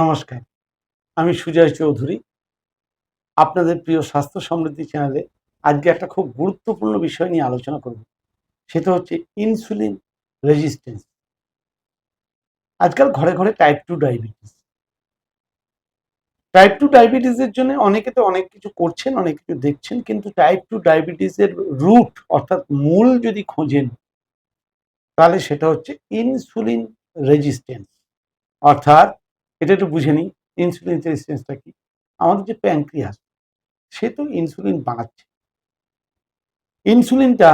নমস্কার। আমি সুজয় চৌধুরী। আপনাদের প্রিয় স্বাস্থ্য সমৃদ্ধি চ্যানেলে আজকে একটা খুব গুরুত্বপূর্ণ বিষয় নিয়ে আলোচনা করব। সেটা হচ্ছে ইনসুলিন রেজিস্ট্যান্স। আজকাল ঘরে ঘরে type two diabetes. Type two ডায়াবেটিসের জন্য অনেকে তো অনেক কিছু করছেন, অনেক কিছু দেখছেন, কিন্তু টাইপ টু ডায়াবেটিসের রুট অর্থাৎ মূল যদি খোঁজেন, তাহলে সেটা হচ্ছে ইনসুলিন রেজিস্ট্যান্স। অর্থাৎ এটা একটু বুঝে নিই ইনসুলিন রেজিস্ট্যান্সটা কি? আমাদের যে প্যাঙ্ক্রিয়াস সে তো ইনসুলিন বানাচ্ছে। ইনসুলিনটা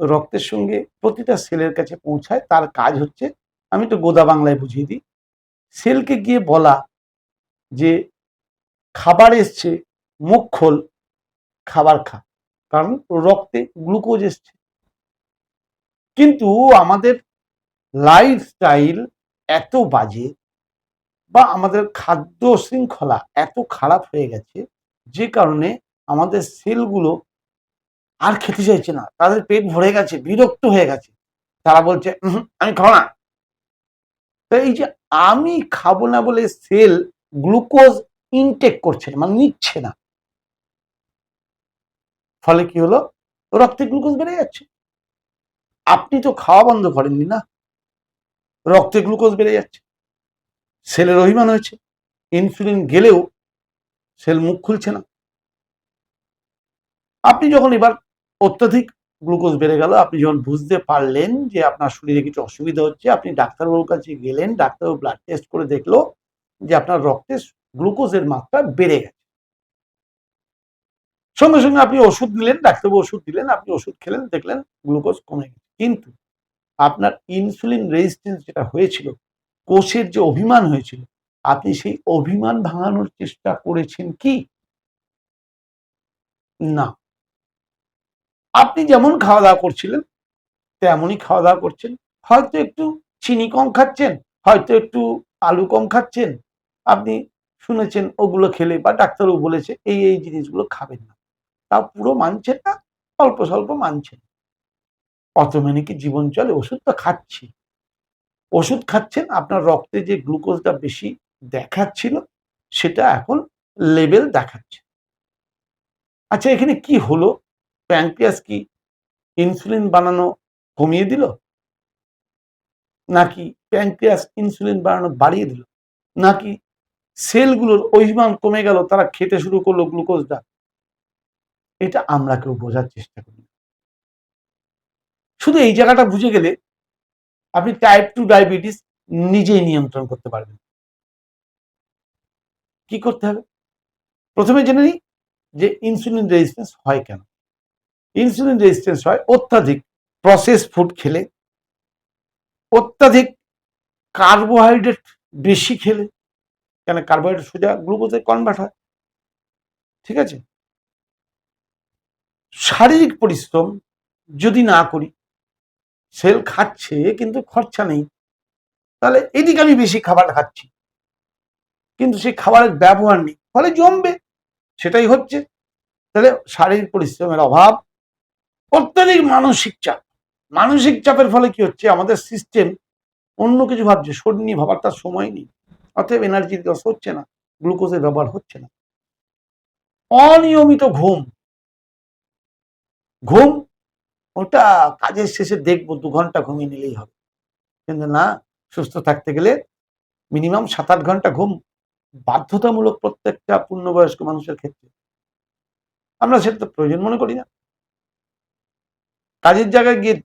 রক্তের সঙ্গে প্রতিটা সেলের কাছে পৌঁছায়, তার কাজ হচ্ছে, আমি তো গোদা বাংলায় বুঝিয়ে দিই সেলকে গিয়ে বলা যে খাবার এসছে, মুখ খোল, খাবার খা। কারণ রক্তে গ্লুকোজ এসছে। কিন্তু আমাদের লাইফস্টাইল এত বাজে বা আমাদের খাদ্য শৃঙ্খলা এত খারাপ হয়ে গেছে, যে কারণে আমাদের সেলগুলো আর খেতে চাইছে না। তাদের পেট ভরে গেছে, বিরক্ত হয়ে গেছে। তারা বলছে আমি খাব না। তো এই যে আমি খাব না বলে সেল গ্লুকোজ ইনটেক করছে মানে নিচ্ছে না। ফলে কি হলো? রক্তে গ্লুকোজ বেড়ে যাচ্ছে। আপনি তো খাওয়া বন্ধ করেননি না? রক্তে গ্লুকোজ বেড়ে যাচ্ছে। সেলের অভিমান হয়েছে। ইনসুলিন গেলেও সেল মুখ খুলছে না। আপনি যখন এবার অত্যাধিক গ্লুকোজ বেড়ে গেল, আপনি যখন বুঝতে পারলেন যে আপনার শরীরে কিছু অসুবিধা হচ্ছে, আপনি ডাক্তারবাবুর কাছে গেলেন, ডাক্তারবাবু ব্লাড টেস্ট করে দেখল যে আপনার রক্তে গ্লুকোজের মাত্রা বেড়ে গেছে। সঙ্গে সঙ্গে আপনি ওষুধ নিলেন, ডাক্তারবাবু ওষুধ দিলেন, আপনি ওষুধ খেলেন, দেখলেন গ্লুকোজ কমে গেছে। কিন্তু আপনার ইনসুলিন রেজিস্ট্যান্স যেটা হয়েছিল কোষের যে অভিমান হয়েছিল, আপনি সেই অভিমান ভাঙানোর চেষ্টা করেছেন কি? না। আপনি যেমন খাওয়া দাওয়া করছিলেন, তেমনই খাওয়া দাওয়া করছেন। হয়তো একটু চিনি কম খাচ্ছেন, হয়তো একটু আলু কম খাচ্ছেন। আপনি শুনেছেন, ওগুলো খেলে বা ডাক্তারও বলেছে, এই এই জিনিসগুলো খাবেন না। তাও পুরো মানছেন না, অল্প স্বল্প মানছেন। অত মানে কি জীবন চলে? ওষুধ তো খাচ্ছি। ওষুধ খাচ্ছেন, আপনার রক্তে যে গ্লুকোজটা বেশি দেখাচ্ছিল, সেটা এখন লেভেল দেখাচ্ছে। আচ্ছা এখানে কি হলো? প্যাঙ্ক্রিয়াস কি ইনসুলিন বানানো কমিয়ে দিল? নাকি প্যাঙ্ক্রিয়াস ইনসুলিন বানানো বাড়িয়ে দিল? নাকি সেলগুলোর অভিমান কমে গেল, তারা খেতে শুরু করল গ্লুকোজটা? এটা আমরা কেউ বোঝার চেষ্টা করি শুধু এই জায়গাটা বুঝে গেলে আপনি টাইপ টু ডায়াবেটিস নিজেই নিয়ন্ত্রণ করতে পারবেন। কি করতে হবে? প্রথমে জেনে নিই যে ইনসুলিন রেজিস্ট্যান্স হয় কেন। ইনসুলিন রেজিস্ট্যান্স হয় অত্যাধিক প্রসেস ফুড খেলে, অত্যাধিক কার্বোহাইড্রেট বেশি খেলে, কেন কার্বোহাইড্রেট সোজা গ্লুকোজে কনভার্ট হয়। ঠিক আছে? শারীরিক পরিশ্রম যদি না করি সেল খাচ্ছে, কিন্তু খরচা নেই। তাহলে এদিকে আমি বেশি খাবার খাচ্ছি। কিন্তু সেই খাবারের ব্যবহার নেই। ফলে জমবে। সেটাই হচ্ছে। তাহলে শারীরিক পরিশ্রমের অভাব। অত্যাধিক মানসিক চাপ। মানসিক চাপের ফলে কি হচ্ছে? আমাদের সিস্টেম অন্য কিছু ভাবছে। শরীর নিয়ে ভাবার তার সময় নেই। অতএব এনার্জির লস হচ্ছে না। গ্লুকোজের ব্যবহার হচ্ছে না। অনিয়মিত ঘুম। ঘুম ওটা কাজের শেষে দেখব, দু ঘণ্টা ঘুমিয়ে নিলেই হবে। কিন্তু না, সুস্থ থাকতে গেলে মিনিমাম সাত আট ঘণ্টা ঘুম বাধ্যতামূলক প্রত্যেকটা পূর্ণবয়স্ক মানুষের ক্ষেত্রে। আমরা সেটা তো প্রয়োজন মনে করি না। কাজের জায়গায় গিয়ে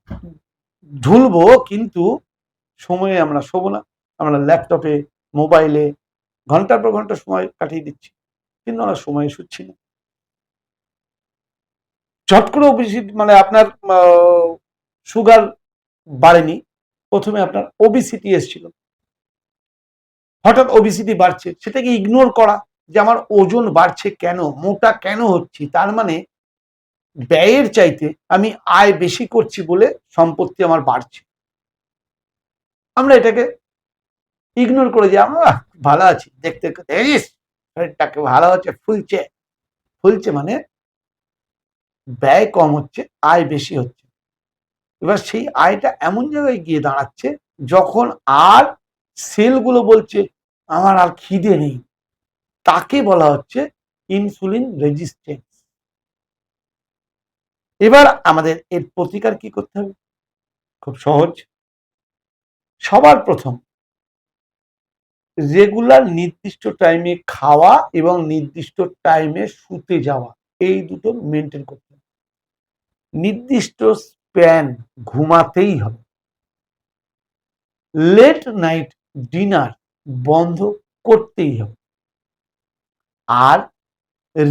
ঢুলবো, কিন্তু সময়ে আমরা শোবো না। আমরা ল্যাপটপে মোবাইলে ঘণ্টার পর ঘণ্টা সময় কাটিয়ে দিচ্ছি। কিন্তু আমরা সময়ে শুচ্ছি না। চট করে ওবিসিটি মানে আপনার সুগার বাড়েনি। প্রথমে আপনার ওবিসিটি এসেছিল। হঠাৎ ওবিসিটি বাড়ছে। সেটাকে ইগনোর করা যে আমার ওজন বাড়ছে কেন, মোটা কেন হচ্ছি, তার মানে ব্যয়ের চাইতে আমি আয় বেশি করছি বলে সম্পত্তি আমার বাড়ছে। আমরা এটাকে ইগনোর করে যে আমরা ভালো আছি, দেখতে দেখিস ভালো আছে ফুলছে। ফুলছে মানে ব্যয় কম হচ্ছে, আয় বেশি হচ্ছে। এবার সেই আয়টা এমন জায়গায় গিয়ে দাঁড়াচ্ছে যখন আর সেলগুলো বলছে, আমার আর খিদে নেই। তাকে বলা হচ্ছে ইনসুলিন রেজিস্ট্যান্স এবার আমাদের এর প্রতিকার কি করতে হবে? খুব সহজ। সবার প্রথম রেগুলার নির্দিষ্ট টাইমে খাওয়া এবং নির্দিষ্ট টাইমে শুতে যাওয়া, এই দুটো মেনটেন করতে নির্দিষ্ট স্প্যান ঘুমাতেই হবে। লেট নাইট ডিনার বন্ধ করতেই হবে। আর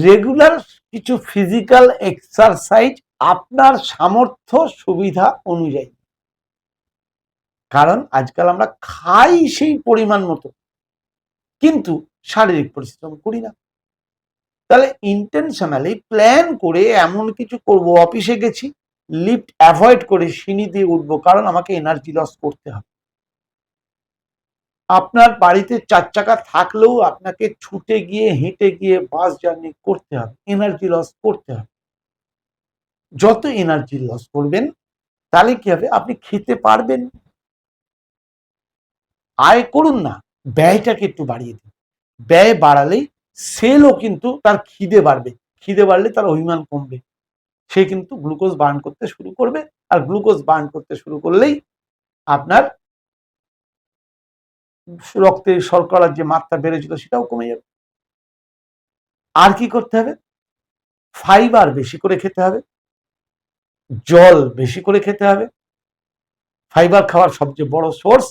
রেগুলার কিছু ফিজিক্যাল এক্সারসাইজ আপনার সামর্থ্য সুবিধা অনুযায়ী। কারণ আজকাল আমরা খাই সেই পরিমাণ মতো, কিন্তু শারীরিক পরিশ্রম করি না। তাহলে ইন্টেনশনালি প্ল্যান করে এমন কিছু করব। অফিসে গেছি লিফট অ্যাভয়েড করে সিঁড়ি দিয়ে উঠবো, কারণ আমাকে এনার্জি লস করতে হবে। আপনার বাড়িতে চার চাকা থাকলেও আপনাকে ছুটে গিয়ে, হেঁটে গিয়ে বাস জার্নি করতে হবে এনার্জি লস করতে হবে। যত এনার্জি লস করবেন, তাহলে কি হবে? আপনি খেতে পারবেন। আয় করুন না, ব্যয়টাকে একটু বাড়িয়ে দিন। ব্যয় বাড়ালেই সেলও কিন্তু তার খিদে বাড়বে। খিদে বাড়লে তার অভিমান কমবে। সে কিন্তু গ্লুকোজ বার্ন করতে শুরু করবে আর গ্লুকোজ বার্ন করতে শুরু করলেই আপনার রক্তে শর্করার যে মাত্রা বেড়েছিল সেটাও কমে যাবে। আর কি করতে হবে? ফাইবার বেশি করে খেতে হবে। জল বেশি করে খেতে হবে। ফাইবার খাওয়ার সবচেয়ে বড় সোর্স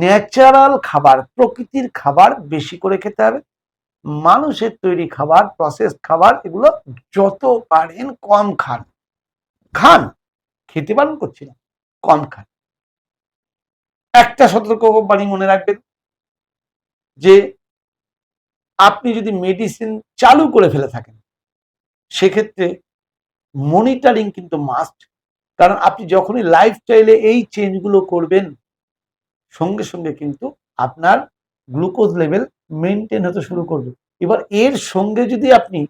ন্যাচারাল খাবার, প্রকৃতির খাবার বেশি করে খেতে হবে। মানুষের তৈরি খাবার প্রসেস খাবার, এগুলো যত পারেন কম খান। খান, খেতে পারেন করছি না, কম খান। একটা সতর্ক বাণী মনে রাখবেন যে, আপনি যদি মেডিসিন চালু করে ফেলে থাকেন, সেক্ষেত্রে মনিটরিং কিন্তু মাস্ট কারণ আপনি যখনই লাইফস্টাইলে এই চেঞ্জগুলো করবেন, সঙ্গে সঙ্গে কিন্তু আপনার গ্লুকোজ লেভেল মেনটেন হতে শুরু করবে। এবার এর সঙ্গে যদি আপনি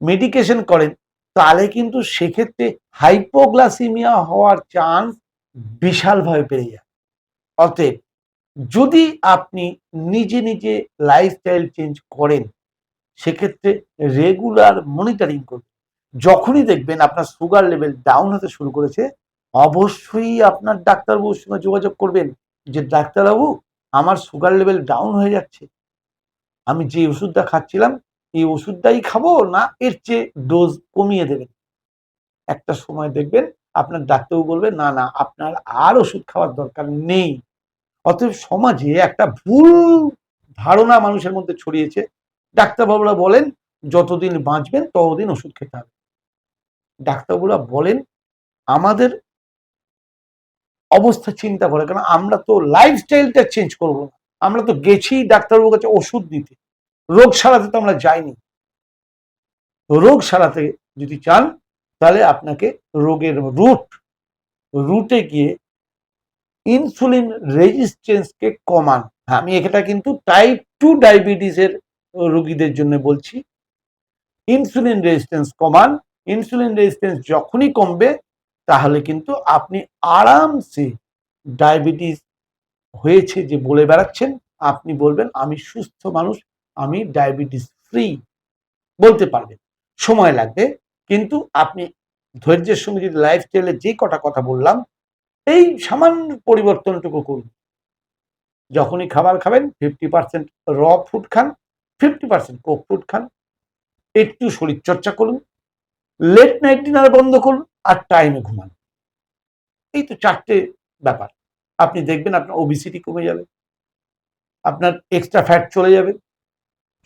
মেডিকেশন করেন, তাহলে কিন্তু সেক্ষেত্রে হাইপোগ্লাসিমিয়া হওয়ার চান্স বিশালভাবে বেড়ে যায়। অতএব যদি আপনি নিজে নিজে লাইফস্টাইল চেঞ্জ করেন, সেক্ষেত্রে রেগুলার মনিটরিং করবেন যখনই দেখবেন আপনার সুগার লেভেল ডাউন হতে শুরু করেছে, অবশ্যই আপনার ডাক্তারবাবুর সঙ্গে যোগাযোগ করবেন যে, ডাক্তারবাবু আমার সুগার লেভেল ডাউন হয়ে যাচ্ছে। আমি যে ওষুধটা খাচ্ছিলাম, এই ওষুধটাই খাব না এর চেয়ে ডোজ কমিয়ে দেবেন একটা সময় দেখবেন, আপনার ডাক্তারবাবু বলবে না না, আপনার আর ওষুধ খাওয়ার দরকার নেই। অতএব সমাজে একটা ভুল ধারণা মানুষের মধ্যে ছড়িয়েছে। ডাক্তারবাবুরা বলেন, যতদিন বাঁচবেন, ততদিন ওষুধ খেতে হবে। ডাক্তারবাবুরা বলেন, আমাদের অবস্থা চিন্তা করে কারণ আমরা তো লাইফস্টাইলটা চেঞ্জ করব না। আমরা তো গেছি ডাক্তারবাবুর কাছে ওষুধ দিতে। রোগ সারাতে তো আমরা যাইনি। রোগ সারাতে যদি চান তাহলে আপনাকে রোগের রুট রুটে গিয়ে ইনসুলিন রেজিস্ট্যান্সকে কমান। হ্যাঁ, আমি এটা কিন্তু টাইপ টু ডায়াবেটিসের রোগীদের জন্য বলছি। ইনসুলিন রেজিস্ট্যান্স কমান। ইনসুলিন রেজিস্ট্যান্স যখনই কমবে তাহলে কিন্তু আপনি আরামসে ডায়াবেটিস হয়েছে যে বলে বেড়াচ্ছেন, আপনি বলবেন, আমি সুস্থ মানুষ, আমি ডায়াবেটিস ফ্রি বলতে পারবেন। সময় লাগবে, কিন্তু আপনি ধৈর্যের সঙ্গে যদি লাইফস্টাইলে যে কটা কথা বললাম, এই সামান্য পরিবর্তনটুকু করুন। যখনই খাবার খাবেন ফিফটি পার্সেন্ট র ফুড খান ফিফটি পার্সেন্ট কোক ফুড খান, একটু শরীরচর্চা করুন লেট নাইট ডিনার বন্ধ করুন আর টাইমে ঘুমান। এই তো চারটে ব্যাপার। আপনি দেখবেন আপনার ওবিসিটি কমে যাবে। আপনার এক্সট্রা ফ্যাট চলে যাবে।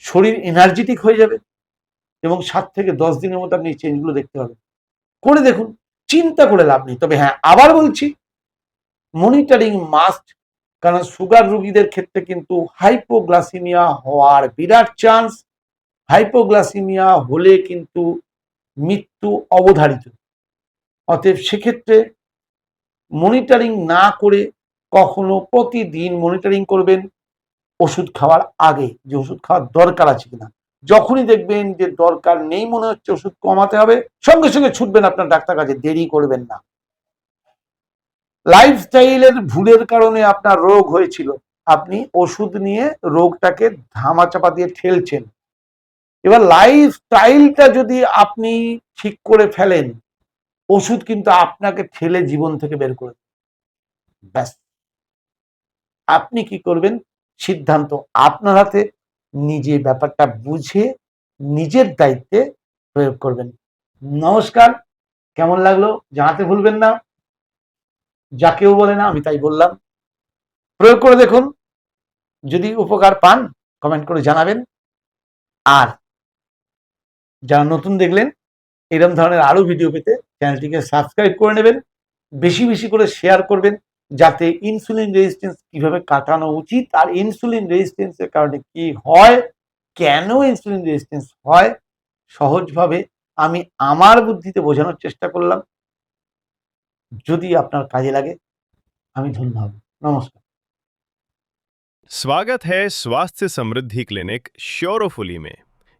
শরীর এনার্জেটিক হয়ে যাবে। এবং সাত থেকে দশ দিনের মধ্যে আপনি এই চেঞ্জগুলো দেখতে পাবেন। করে দেখুন, চিন্তা করে লাভ নেই। তবে হ্যাঁ আবার বলছি মনিটরিং মাস্ট কারণ সুগার রুগীদের ক্ষেত্রে কিন্তু হাইপোগ্লাসিমিয়া হওয়ার বিরাট চান্স হাইপোগ্লাসিমিয়া হলে কিন্তু মৃত্যু অবধারিত। অতএব সেক্ষেত্রে মনিটরিং না করে কখনো প্রতিদিন মনিটরিং করবেন ওষুধ খাওয়ার আগে যে ওষুধ খাওয়ার দরকার আছে কিনা। যখনই দেখবেন যে দরকার নেই মনে হচ্ছে ওষুধ কমাতে হবে, সঙ্গে সঙ্গে ছুটবেন আপনার ডাক্তার কাছে, দেরি করবেন না। লাইফস্টাইলের ভুলের কারণে আপনার রোগ হয়েছিল, আপনি ওষুধ নিয়ে রোগটাকে ধামাচাপা দিয়ে ঠেলছেন। এবার লাইফস্টাইলটা যদি আপনি ঠিক করে ফেলেন ওষুধ কিন্তু আপনাকে ঠেলে জীবন থেকে বের করে। ব্যাস। আপনি কি করবেন? সিদ্ধান্ত আপনার হাতে। নিজে ব্যাপারটা বুঝে নিজের দায়িত্বে প্রয়োগ করবেন। নমস্কার। কেমন লাগল? জানাতে ভুলবেন না। যাকেও বলে না, আমি তাই বললাম। প্রয়োগ করে দেখুন। যদি উপকার পান কমেন্ট করে জানাবেন। আর যারা নতুন দেখলেন এরকম ধরনের আরো ভিডিও পেতে চ্যানেলটিকে সাবস্ক্রাইব করে নেবেন বেশি বেশি করে শেয়ার করবেন যাতে ইনসুলিন রেজিস্ট্যান্স কিভাবে কাটানো উচিত আর ইনসুলিন রেজিস্ট্যান্সের কারণে কি হয় কেন ইনসুলিন রেজিস্ট্যান্স হয় সহজভাবে আমি আমার বুদ্ধিতে বোঝানোর চেষ্টা করলাম যদি আপনার কাজে লাগে আমি ধন্য হব নমস্কার स्वागत है स्वास्थ्य समृद्धि क्लिनिक श्योरोफुली में